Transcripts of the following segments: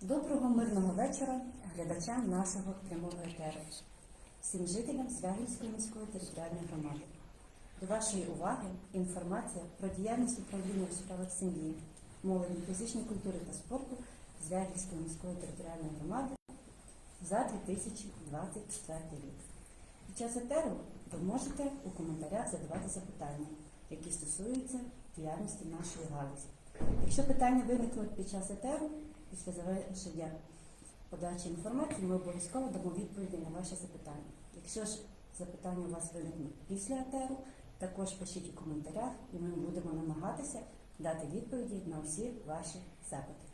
Доброго мирного вечора глядачам нашого прямого етеру, всім жителям Звягільської міської територіальної громади. До вашої уваги інформація про діяльність управління у справах сім'ї, молоді, фізичної культури та спорту Звягільської міської територіальної громади за 2024 рік. Під час етеру ви можете у коментарях задавати запитання, які стосуються діяльності нашої галузі. Якщо питання виникнуть під час етеру, після завершення подачі інформації, ми обов'язково дамо відповіді на ваші запитання. Якщо ж запитання у вас виникнуть після етеру, також пишіть у коментарях, і ми будемо намагатися дати відповіді на всі ваші запити.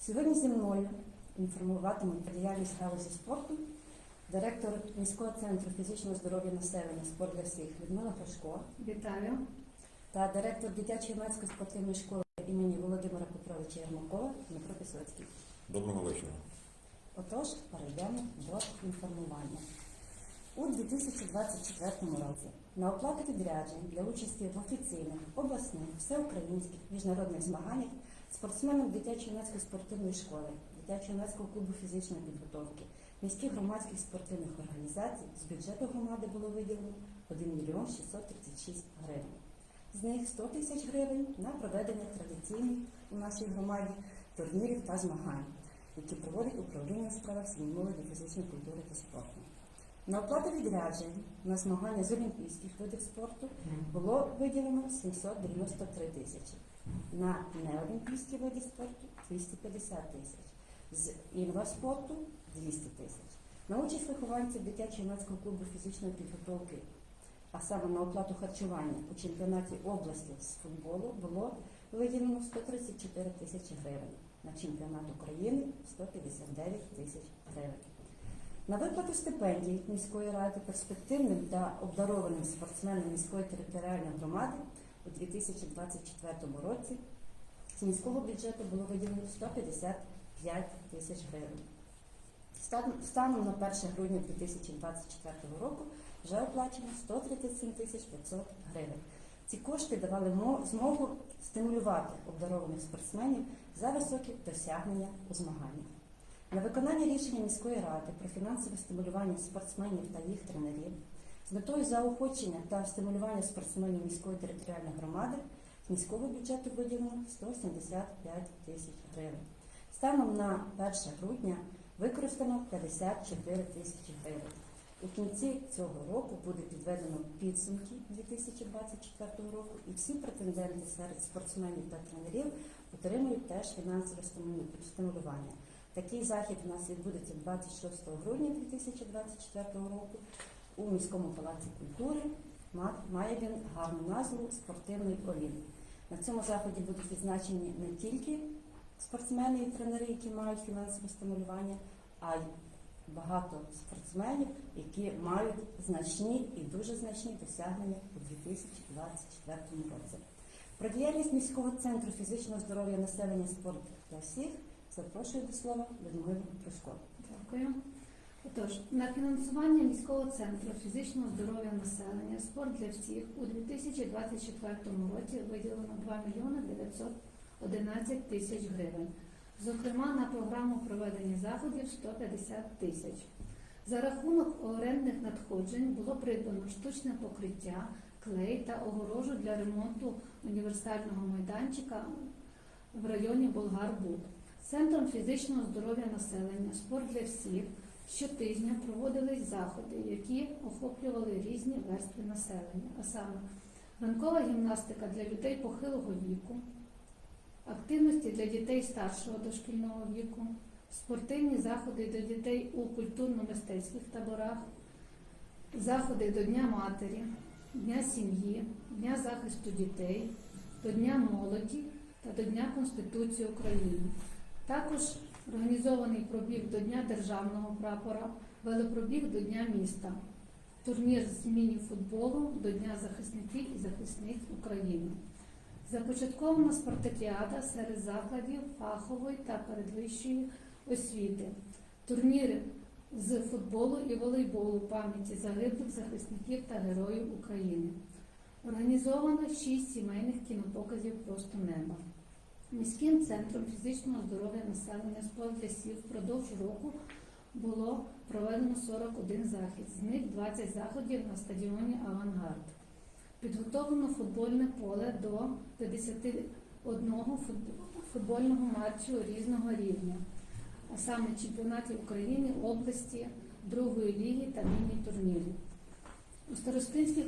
Сьогодні зі мною інформуватимуть про діяльність галузі спорту директор міського центру фізичного здоров'я населення спорт для всіх Людмила Пашко Вітаю. та директор дитячо-юнацької спортивної школи імені Володимира Петровича Ярмакова Дмитро Пісоцький. Доброго вечора. Отож, перейдемо до інформування. У 2024 році на оплату відряджень для участі в офіційних, обласних, всеукраїнських міжнародних змаганнях спортсменам дитячо-юнацької спортивної школи, дитячо-юнацького клубу фізичної підготовки, міських громадських спортивних організацій з бюджету громади було виділено 1 мільйон 636 гривень. З них 100 тисяч гривень на проведення традиційних у нашій громаді турнірів та змагань, які проводить управління справах сім'ї молоді, фізичної культури та спорту. На оплату відряджень на змагання з олімпійських видів спорту було виділено 793 тисячі. На неолімпійські види спорту 250 тисяч. З інваспорту 200 тисяч. На участь вихованців дитячо-юнацького клубу фізичної підготовки, а саме на оплату харчування у чемпіонаті області з футболу було виділено 134 тисячі гривень. На чемпіонат України 159 тисяч гривень. На виплату стипендій міської ради перспективним та обдарованим спортсменам міської територіальної громади у 2024 році з міського бюджету було виділено 155 тисяч гривень. Станом на 1 грудня 2024 року вже оплачено 137 тисяч 500 гривень. Ці кошти давали змогу стимулювати обдарованих спортсменів за високі досягнення у змаганнях. На виконання рішення міської ради про фінансове стимулювання спортсменів та їх тренерів з метою заохочення та стимулювання спортсменів міської територіальної громади з міського бюджету виділено 175 тисяч гривень. Станом на 1 грудня використано 54 тисячі гривень. У кінці цього року буде підведено підсумки 2024 року, і всі претенденти серед спортсменів та тренерів отримують теж фінансове стимулювання. Такий захід у нас відбудеться 26 грудня 2024 року у міському палаці культури. Має він гарну назву Спортивний Олімп. На цьому заході будуть відзначені не тільки спортсмени і тренери, які мають фінансове стимулювання, а й багато спортсменів, які мають значні і дуже значні досягнення у 2024 році. Про діяльність міського центру фізичного здоров'я населення спорт для всіх запрошую до слова Людмилу Прошко. Дякую. Отож, на фінансування міського центру фізичного здоров'я населення спорт для всіх у 2024 році виділено 2 мільйони 911 тисяч гривень. Зокрема, на програму проведення заходів 150 тисяч. За рахунок орендних надходжень було придбано штучне покриття, клей та огорожу для ремонту універсального майданчика в районі Болгарбуд. Центром фізичного здоров'я населення спорт для всіх щотижня проводились заходи, які охоплювали різні верстви населення, а саме ранкова гімнастика для людей похилого віку, активності для дітей старшого дошкільного віку, спортивні заходи для дітей у культурно-мистецьких таборах, заходи до Дня матері, Дня сім'ї, Дня захисту дітей, до Дня молоді та до Дня Конституції України. Також організований пробіг до Дня державного прапора, велопробіг до Дня міста, турнір з міні-футболу до Дня захисників і захисниць України. Започаткована спартакіада серед закладів фахової та передвищої освіти. Турніри з футболу і волейболу пам'яті загиблих захисників та героїв України. Організовано шість сімейних кінопоказів Просто неба. Міським центром фізичного здоров'я населення спорт для впродовж року було проведено 41 захід, з них 20 заходів на стадіоні Авангард. Підготовлено футбольне поле до 51 футбольного матчу різного рівня, а саме чемпіонатів України, області, другої ліги та міні-турнірів. У старостинських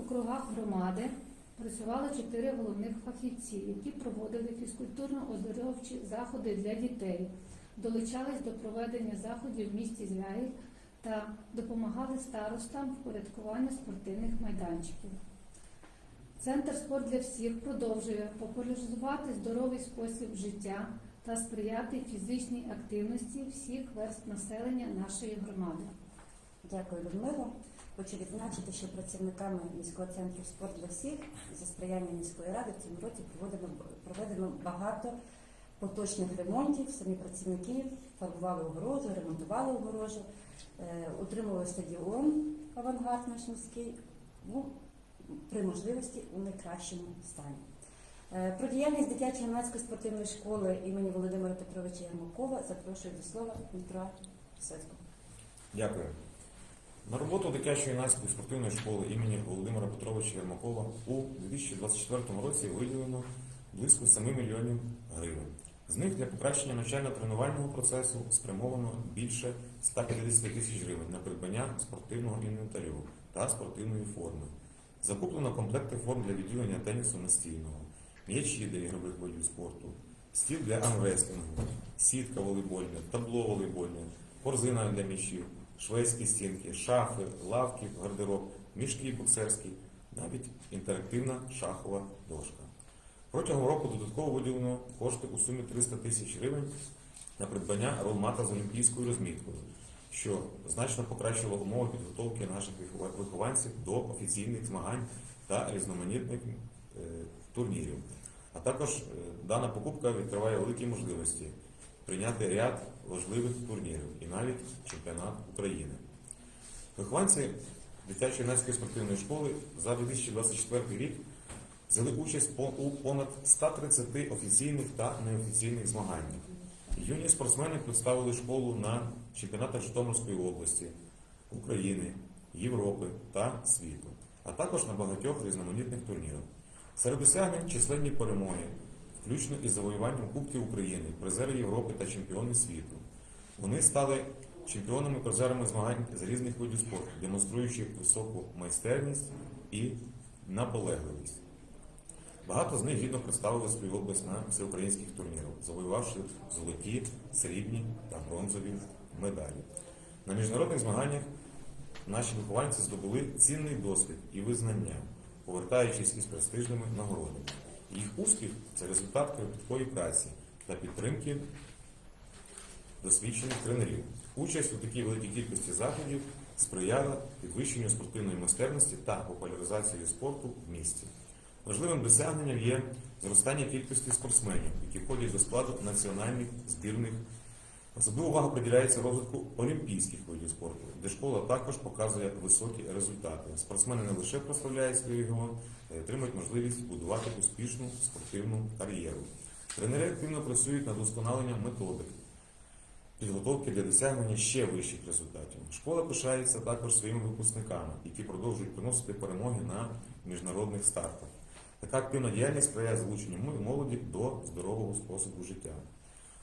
округах громади працювали чотири головних фахівці, які проводили фізкультурно-оздоровчі заходи для дітей, долучались до проведення заходів в місті Звягіль та допомагали старостам в порядкуванні спортивних майданчиків. Центр спорт для всіх продовжує популяризувати здоровий спосіб життя та сприяти фізичній активності всіх верст населення нашої громади. Дякую, Людмила. Хочу відзначити, що працівниками міського центру спорт для всіх за сприяння міської ради в цьому році проведено, проведено багато поточних ремонтів. Самі працівники фарбували огорожу, ремонтували огорожу, е, утримували стадіон авангард наш міський ну, при можливості у найкращому стані. Е, Про діяльність дитячо-юнацької спортивної школи імені Володимира Петровича Ярмакова запрошую до слова Дмитра Сецького. Дякую. На роботу дитячої юнацької спортивної школи імені Володимира Петровича Єрмакова у 2024 році виділено близько 7 мільйонів гривень. З них для покращення навчально-тренувального процесу спрямовано більше 150 тисяч гривень на придбання спортивного інвентарю та спортивної форми. Закуплено комплекти форм для відділення тенісу настільного, м'ячі для ігрових видів спорту, стіл для армрестлингу, сітка волейбольна, табло волейбольне, корзина для м'ячів, шведські стінки, шафи, лавки, гардероб, мішки боксерські, навіть інтерактивна шахова дошка. Протягом року додатково виділено кошти у сумі 300 тисяч гривень на придбання ролмата з олімпійською розміткою, що значно покращило умови підготовки наших вихованців до офіційних змагань та різноманітних е, турнірів. А також е, дана покупка відкриває великі можливості прийняти ряд важливих турнірів і навіть чемпіонат України. Вихованці дитячо-юнацької спортивної школи за 2024 рік взяли участь у понад 130 офіційних та неофіційних змаганнях. Юні спортсмени представили школу на чемпіонатах Житомирської області, України, Європи та світу, а також на багатьох різноманітних турнірах. Серед досягнень численні перемоги, включно із завоюванням Кубків України, призери Європи та чемпіони світу. Вони стали чемпіонами призерами змагань з різних видів спорту, демонструючи високу майстерність і наполегливість. Багато з них гідно представили свою область на всеукраїнських турнірах, завоювавши золоті, срібні та бронзові медалі. На міжнародних змаганнях наші вихованці здобули цінний досвід і визнання, повертаючись із престижними нагородами. Їх успіх це результат кропіткої праці та підтримки досвідчених тренерів. Участь у такій великій кількості заходів сприяла підвищенню спортивної майстерності та популяризації спорту в місті. Важливим досягненням є зростання кількості спортсменів, які входять до складу національних збірних. Особлива увага приділяється розвитку олімпійських видів спорту, де школа також показує високі результати. Спортсмени не лише прославляють свій регіон, а й отримують можливість будувати успішну спортивну кар'єру. Тренери активно працюють над удосконаленням методик підготовки для досягнення ще вищих результатів. Школа пишається також своїми випускниками, які продовжують приносити перемоги на міжнародних стартах. Така активна діяльність сприяє залученню молоді до здорового способу життя.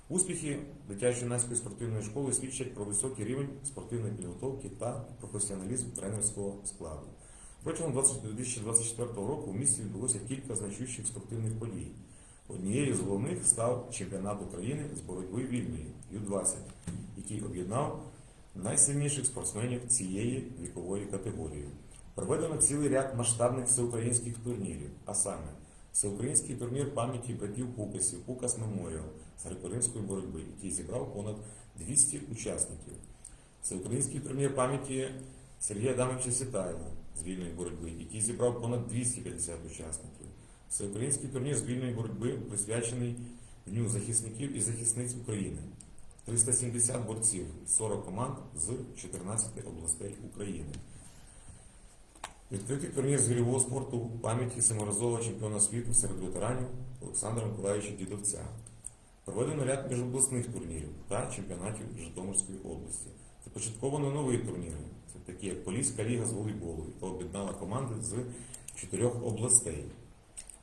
Успіхи дитячо-юнацької спортивної школи свідчать про високий рівень спортивної підготовки та професіоналізм тренерського складу. Протягом 20 2024 року в місті відбулося кілька значущих спортивних подій. Однією з головних став чемпіонат України з боротьби вільної Ю-20, який об'єднав найсильніших спортсменів цієї вікової категорії. Проведено цілий ряд масштабних всеукраїнських турнірів, а саме всеукраїнський турнір пам'яті братів Пукасів, Пукас Меморіал з греко-римської боротьби, який зібрав понад 200 учасників. Всеукраїнський турнір пам'яті Сергія Адамовича Сітаєва з вільної боротьби, який зібрав понад 250 учасників. Всеукраїнський турнір з вільної боротьби присвячений Дню захисників і захисниць України. 370 борців, 40 команд з 14 областей України. Відкритий турнір з гірьового спорту у пам'яті семиразового чемпіона світу серед ветеранів Олександра Миколаївича Дідовця. Проведено ряд міжобласних турнірів та чемпіонатів Житомирської області. Започатковано нові турніри, це такі як Поліська ліга з волейболу, яка об'єднала команди з чотирьох областей.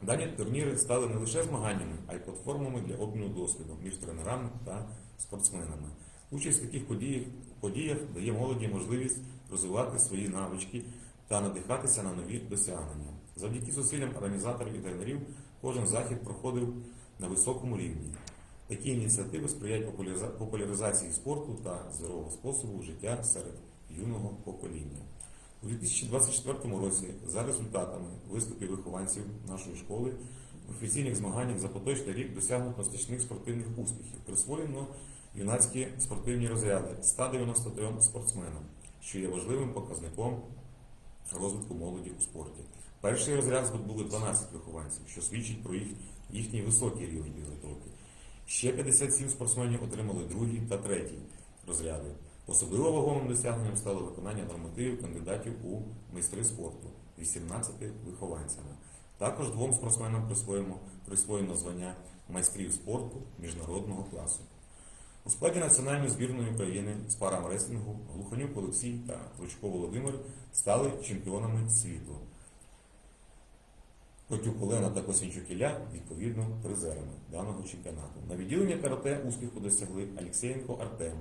Дані турніри стали не лише змаганнями, а й платформами для обміну досвідом між тренерами та спортсменами. Участь в таких подіях, подіях дає молоді можливість розвивати свої навички та надихатися на нові досягнення. Завдяки зусиллям організаторів і тренерів кожен захід проходив на високому рівні. Такі ініціативи сприяють популяризації спорту та здорового способу життя серед юного покоління. У 2024 році за результатами виступів вихованців нашої школи в офіційних змаганнях за поточний рік досягнуто значних спортивних успіхів. Присвоєно юнацькі спортивні розряди 193 спортсменам, що є важливим показником розвитку молоді у спорті. Перший розряд здобули 12 вихованців, що свідчить про їх, їхній високий рівень підготовки. Ще 57 спортсменів отримали другий та третій розряди. Особливо вагомим досягненням стало виконання нормативів кандидатів у майстри спорту 18 вихованцями. Також двом спортсменам присвоєно, звання майстрів спорту міжнародного класу. У складі національної збірної України з парамреслінгу Глуханюк Олексій та Кличко Володимир стали чемпіонами світу. Котюк Олена та Косінчук Ілля, відповідно, призерами даного чемпіонату. На відділенні карате успіху досягли Алексєєнко Артем,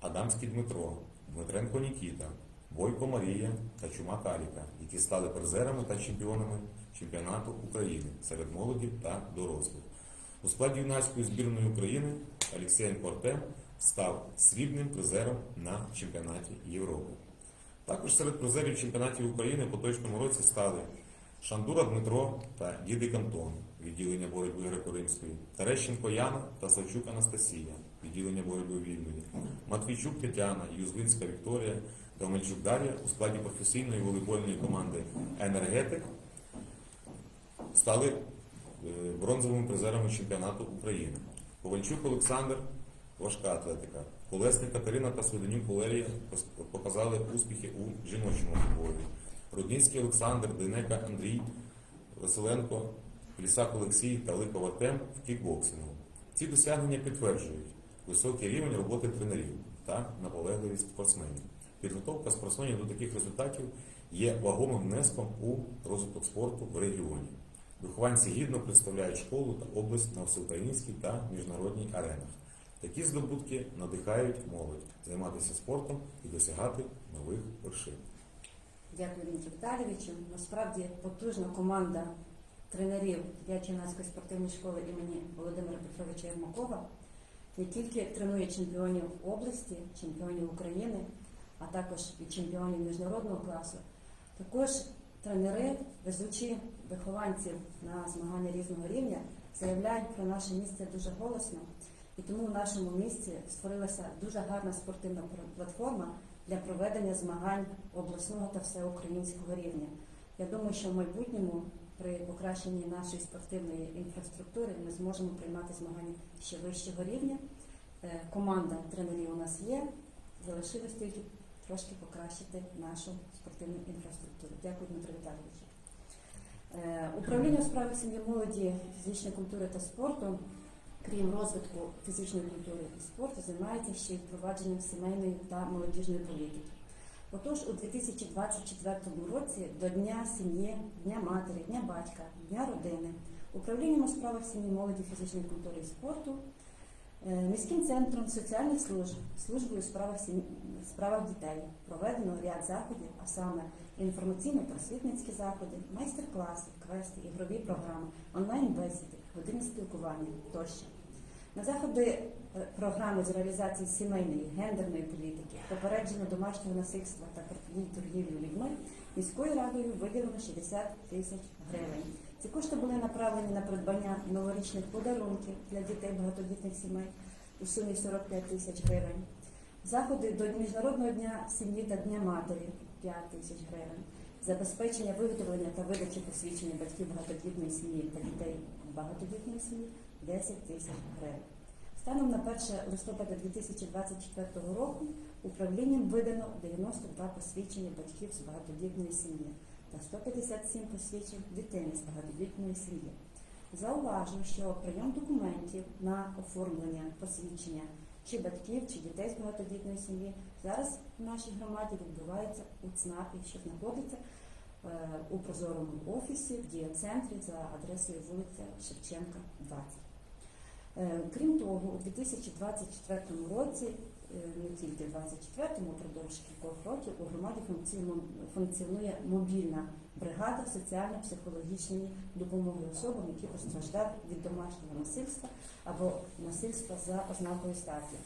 Адамський Дмитро, Дмитренко Нікіта, Бойко Марія та Чумак Аліка, які стали призерами та чемпіонами чемпіонату України серед молоді та дорослих. У складі юнацької збірної України Алексєєнко Артем став срібним призером на чемпіонаті Європи. Також серед призерів чемпіонатів України в поточному році стали Шандура Дмитро та Дідик Антон, відділення боротьби греко-римської, Терещенко Яна та Савчук Анастасія, відділення боротьби вільної, Матвійчук Тетяна, Юзвинська Вікторія та Омельчук Дар'я у складі професійної волейбольної команди Енергетик стали бронзовими призерами чемпіонату України. Ковальчук Олександр, важка атлетика. Колесник Катерина та Свиденюк Валерія показали успіхи у жіночому футболі. Рудницький Олександр, Дейнека Андрій, Василенко, Лісак Олексій та Ликов Артем в кікбоксингу. Ці досягнення підтверджують високий рівень роботи тренерів та наполегливість спортсменів. Підготовка спортсменів до таких результатів є вагомим внеском у розвиток спорту в регіоні. Вихованці гідно представляють школу та область на всеукраїнській та міжнародній аренах. Такі здобутки надихають молодь займатися спортом і досягати нових вершин. Дякую, Дмитру Віталійовичу. Насправді потужна команда тренерів Дячо-юнацької спортивної школи імені Володимира Петровича Єрмакова не тільки тренує чемпіонів області, чемпіонів України, а також і чемпіонів міжнародного класу. Також тренери, везучи вихованців на змагання різного рівня, заявляють про наше місце дуже голосно. І тому в нашому місті створилася дуже гарна спортивна платформа для проведення змагань обласного та всеукраїнського рівня. Я думаю, що в майбутньому при покращенні нашої спортивної інфраструктури ми зможемо приймати змагання ще вищого рівня. Е, Команда тренерів у нас є. Залишилось тільки трошки покращити нашу спортивну інфраструктуру. Дякую, Дмитро Віталійовичу. Е, Управління у справах сім'ї молоді, фізичної культури та спорту, крім розвитку фізичної культури і спорту, займається ще й впровадженням сімейної та молодіжної політики. Отож, у 2024 році до Дня сім'ї, Дня матері, Дня батька, Дня родини, управлінням у справах сім'ї, молоді, фізичної культури і спорту, міським центром соціальних служб, службою справах, сім'ї, справах дітей проведено ряд заходів, а саме інформаційно-просвітницькі заходи, майстер-класи, квести, ігрові програми, онлайн-бесіди, години спілкування тощо. На заходи е, програми з реалізації сімейної гендерної політики, попередження домашнього насильства та торгівлі людьми міською радою виділено 60 тисяч гривень. Ці кошти були направлені на придбання новорічних подарунків для дітей багатодітних сімей у сумі 45 тисяч гривень. Заходи до Міжнародного дня сім'ї та Дня матері 5 тисяч гривень. Забезпечення виготовлення та видачі посвідчення батьків багатодітної сім'ї та дітей багатодітної сім'ї 10 тисяч гривень. Станом на 1 листопада 2024 року управлінням видано 92 посвідчення батьків з багатодітної сім'ї та 157 посвідчень дитини з багатодітної сім'ї. Зауважу, що прийом документів на оформлення посвідчення чи батьків, чи дітей з багатодітної сім'ї зараз в нашій громаді відбувається у ЦНАПі, що знаходиться е, у прозорому офісі в дієцентрі за адресою вулиця Шевченка, 20. Е, Крім того, у 2024 році, не тільки в 2024, упродовж кількох років у громаді функціонує мобільна бригада соціально-психологічної допомоги особам, які постраждали від домашнього насильства або насильства за ознакою статі.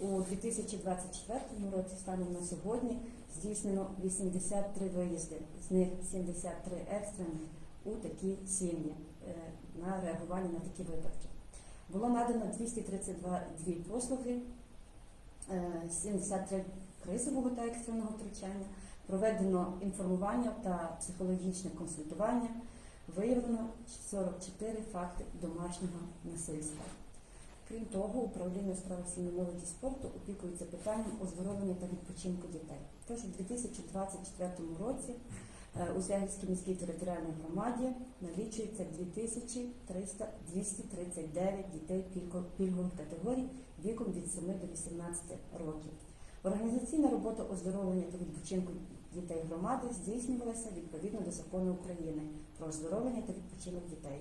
У 2024 році станом на сьогодні здійснено 83 виїзди, з них 73 екстрених у такі сім'ї е, на реагування на такі випадки. Було надано 232 дві послуги, е, 73 кризового та екстреного втручання, проведено інформування та психологічне консультування, виявлено 44 факти домашнього насильства. Крім того, управління у справах сім'ї молоді спорту опікується питанням оздоровлення та відпочинку дітей. Тож у 2024 році е, у Звягільській міській територіальній громаді налічується 2300 239 дітей пільгових категорій віком від 7 до 18 років. Організаційна робота оздоровлення та відпочинку дітей громади здійснювалася відповідно до закону України про оздоровлення та відпочинок дітей.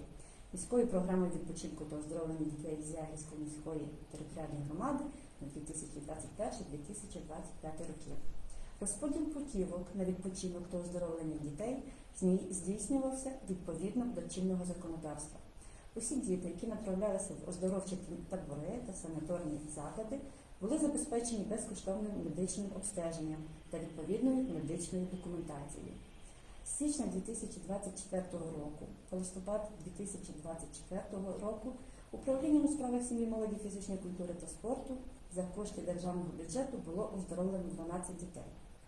Міською програмою відпочинку та оздоровлення дітей Зягільської міської територіальної громади на 2021-2025 роки. Розподіл путівок на відпочинок та оздоровлення дітей здійснювався відповідно до чинного законодавства. Усі діти, які направлялися в оздоровчі табори та санаторні заклади, були забезпечені безкоштовним медичним обстеженням та відповідною медичною документацією. З січня 2024 року по листопад 2024 року управлінням у справах сім'ї, молоді, фізичної культури та спорту за кошти державного бюджету було оздоровлено 12 дітей,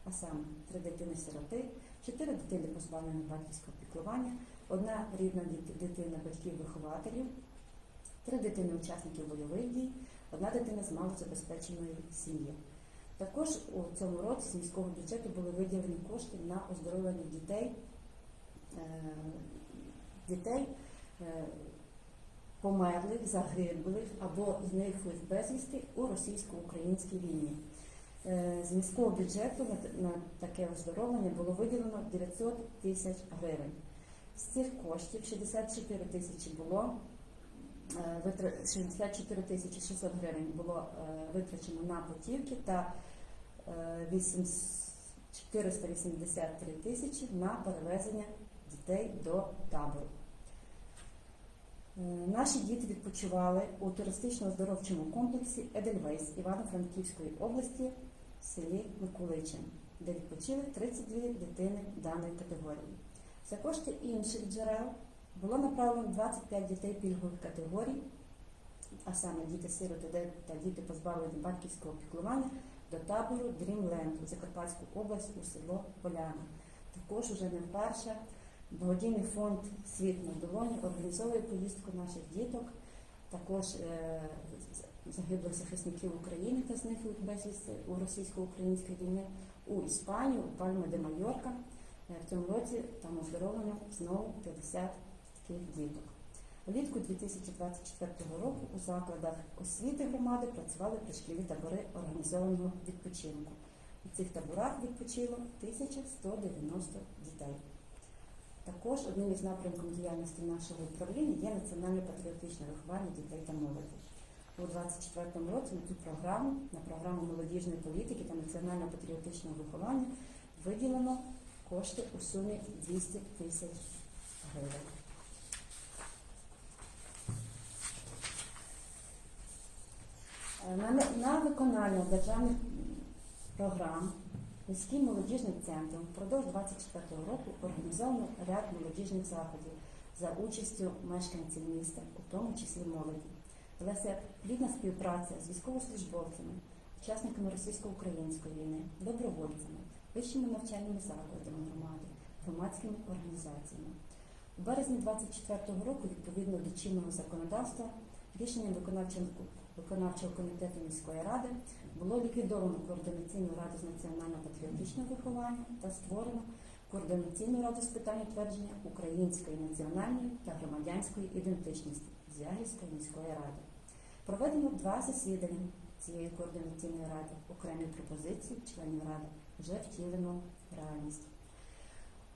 а саме 3 дитини-сироти, 4 дитини позбавлені батьківського піклування, одна рідна дитина батьків-вихователів, 3 дитини учасників бойових дій, одна дитина з малозабезпеченої сім'ї. Також у цьому році з міського бюджету були виділені кошти на оздоровлення дітей, е, дітей е, померлих, загиблих або зниклих безвісти у російсько-українській війні. Е, З міського бюджету на таке оздоровлення було виділено 900 тисяч гривень. З цих коштів 64 тисячі було е, 64 тисячі 600 гривень було е, витрачено на путівки та е, 8 483 тисячі на перевезення дітей до табору. Е, Наші діти відпочивали у туристично-оздоровчому комплексі Едельвейс Івано-Франківської області в селі Миколичин, де відпочили 32 дитини даної категорії. За кошти інших джерел було направлено 25 дітей пільгових категорій, а саме діти-сироти та діти позбавлені батьківського піклування до табору Дрімленд у Закарпатську область у село Поляна. Також уже не вперше благодійний фонд Світ на долоні організовує поїздку наших діток, також е, загиблих захисників України та зниклих безвісти у російсько-українській війні у Іспанію, у Пальма де Майорка. Е, В цьому році там оздоровлено знову 50 таких діток. Влітку 2024 року у закладах освіти громади працювали пришкільні табори організованого відпочинку. У цих таборах відпочило 1190 дітей. Також одним із напрямків діяльності нашого управління є національне патріотичне виховання дітей та молоді. У 2024 році на цю програму, на програму молодіжної політики та національного патріотичного виховання виділено кошти у сумі 200 тисяч гривень. Е, На, на виконання державних програм міським молодіжним центром впродовж 24 року організовано ряд молодіжних заходів за участю мешканців міста, у тому числі молоді. Велася плідна співпраця з військовослужбовцями, учасниками російсько-української війни, добровольцями, вищими навчальними закладами громади, громадськими організаціями. У березні 24 року, відповідно до чинного законодавства, рішенням виконавчого виконавчого комітету міської ради було ліквідовано координаційну раду з національно-патріотичного виховання та створено координаційну раду з питань утвердження української національної та громадянської ідентичності Зягівської міської ради. Проведено два засідання цієї координаційної ради. Окремі пропозиції членів ради вже втілено реальність.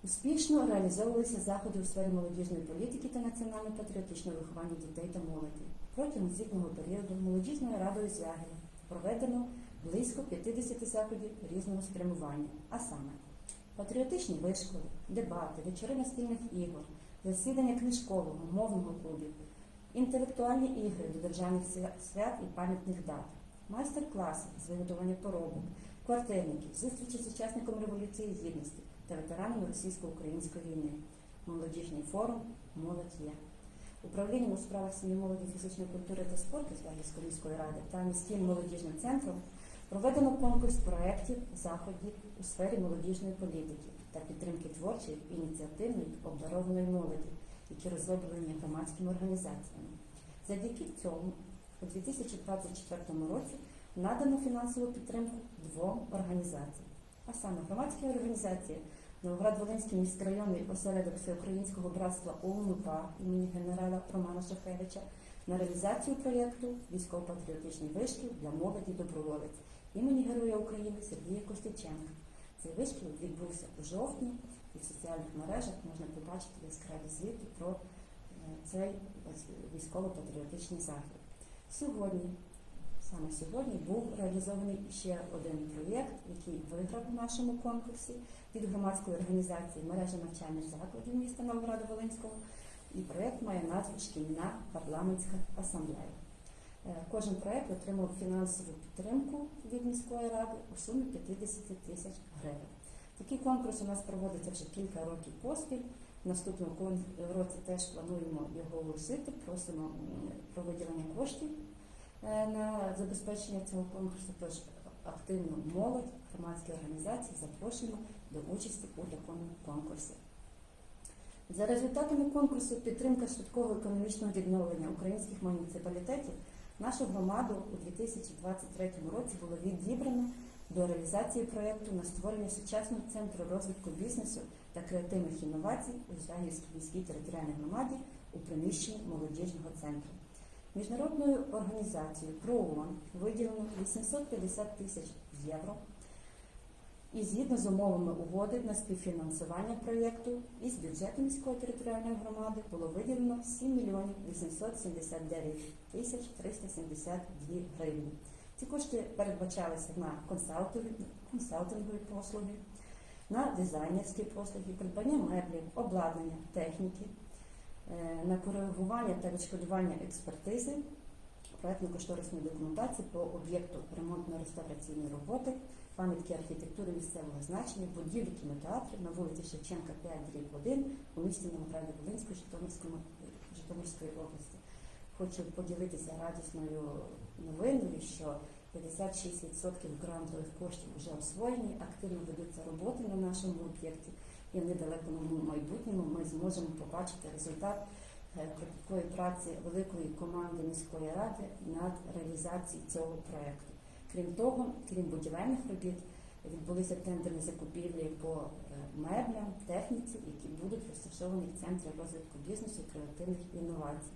Успішно реалізовувалися заходи у сфері молодіжної політики та національно-патріотичного виховання дітей та молоді. Протягом звітного періоду молодіжною радою Звягеля проведено близько 50 заходів різного спрямування, а саме патріотичні вишколи, дебати, вечори настільних ігор, засідання книжкового, мовного клубів, інтелектуальні ігри до державних свят і пам'ятних дат, майстер-класи з виготовлення поробок, квартирники, зустрічі з учасниками Революції Гідності та ветеранами російсько-української війни, молодіжний форум Молодь є. Управлінням у справах сім'ї молоді, фізичної культури та спорту Звягільської міської ради та міським молодіжним центром проведено конкурс проєктів, заходів у сфері молодіжної політики та підтримки творчої, ініціативної, обдарованої молоді, які розроблені громадськими організаціями. Завдяки цьому у 2024 році надано фінансову підтримку двом організаціям, а саме громадській організації Новоград-Волинський міськрайонний осередок Всеукраїнського братства ОУНУПА імені генерала Романа Шахевича на реалізацію проєкту Військово-патріотичний вишкіл для молоді доброволець імені Героя України Сергія Костюченка. Цей вишкіл відбувся у жовтні, і в соціальних мережах можна побачити яскраві звіти про е, цей військово-патріотичний захід. Сьогодні, саме сьогодні, був реалізований ще один проєкт, який виграв у нашому конкурсі від громадської організації мережа навчальних закладів міста Новограду Волинського. І проєкт має назву Шкільна парламентська асамблея. Е, Кожен проєкт отримав фінансову підтримку від міської ради у сумі 50 тисяч гривень. Такий конкурс у нас проводиться вже кілька років поспіль. В наступному році теж плануємо його оголосити. Просимо про виділення коштів е, на забезпечення цього конкурсу. Тож активну молодь, громадські організації запрошуємо до участі у такому конкурсі. За результатами конкурсу підтримка швидкого економічного відновлення українських муніципалітетів нашу громаду у 2023 році було відібрано до реалізації проєкту на створення сучасного центру розвитку бізнесу та креативних інновацій у Звягільській міській територіальній громаді у приміщенні молодіжного центру. Міжнародною організацією ПРООН виділено 850 тисяч євро і згідно з умовами угоди на співфінансування проєкту із бюджету міської територіальної громади було виділено 7 мільйонів 879 тисяч 372 гривні. Ці кошти передбачалися на консалтингові, консалтингові послуги, на дизайнерські послуги, придбання меблів, обладнання, техніки, е, на коригування та відшкодування експертизи, проєктно-кошторисної документації по об'єкту ремонтно-реставраційної роботи, пам'ятки архітектури місцевого значення, будівлі кінотеатрів на вулиці Шевченка 5 дріб 1 у місті Новограді Волинської Житомирської області. Хочу поділитися радісною новиною, що 56% грантових коштів вже освоєні, активно ведуться роботи на нашому об'єкті, і в недалекому майбутньому ми зможемо побачити результат е, кропіткої праці великої команди міської ради над реалізацією цього проєкту. Крім того, крім будівельних робіт, відбулися тендерні закупівлі по е, меблям, техніці, які будуть розташовані в центрі розвитку бізнесу креативних інновацій.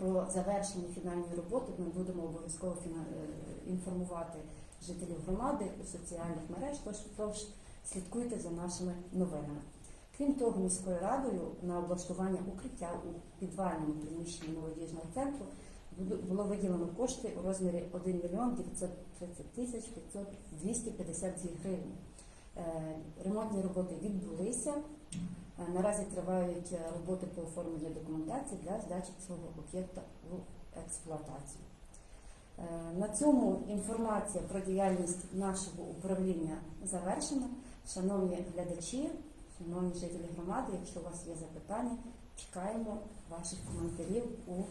Про завершення фінальної роботи ми будемо обов'язково е, інформувати жителів громади у соціальних мереж, тож, слідкуйте за нашими новинами. Крім того, міською радою на облаштування укриття у підвальному приміщенні молодіжного центру було виділено кошти у розмірі 1 мільйон 930 тисяч 500 252 гривні. Е, Ремонтні роботи відбулися. Е, Наразі тривають е, роботи по оформленню документації для здачі цього об'єкта в експлуатацію. Е, На цьому інформація про діяльність нашого управління завершена. Шановні глядачі, шановні жителі громади, якщо у вас є запитання, чекаємо ваших коментарів у,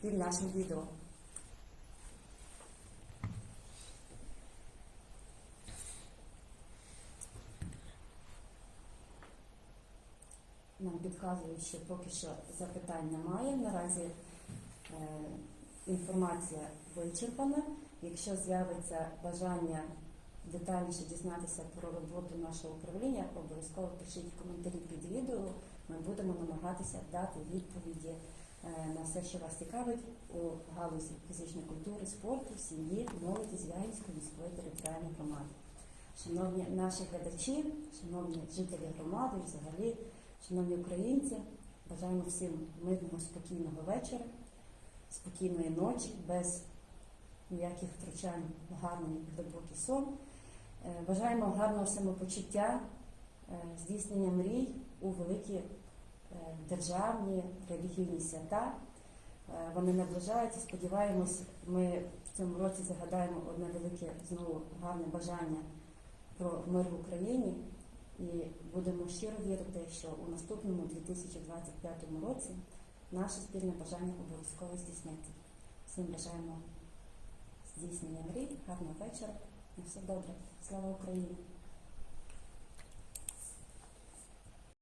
під нашим відео. Нам підказують, що поки що запитань немає. Наразі е, інформація вичерпана. Якщо з'явиться бажання детальніше дізнатися про роботу нашого управління, обов'язково пишіть коментарі під відео. Ми будемо намагатися дати відповіді е, на все, що вас цікавить у галузі фізичної культури, спорту, сім'ї, молоді з Ягівської міської територіальної громади. Шановні наші глядачі, шановні жителі громади, взагалі, шановні українці, бажаємо всім мирного, спокійного вечора, спокійної ночі, без ніяких втручань гарний глибокий сон. Е, Бажаємо гарного самопочуття, е, здійснення мрій у великі е, державні релігійні свята. Вони наближаються. Сподіваємось, ми в цьому році загадаємо одне велике знову гарне бажання про мир в Україні і будемо щиро вірити, що у наступному 2025 році наше спільне бажання обов'язково здійсниться. Всім бажаємо здійснення мрій, гарного вечора. На все добре. Слава Україні!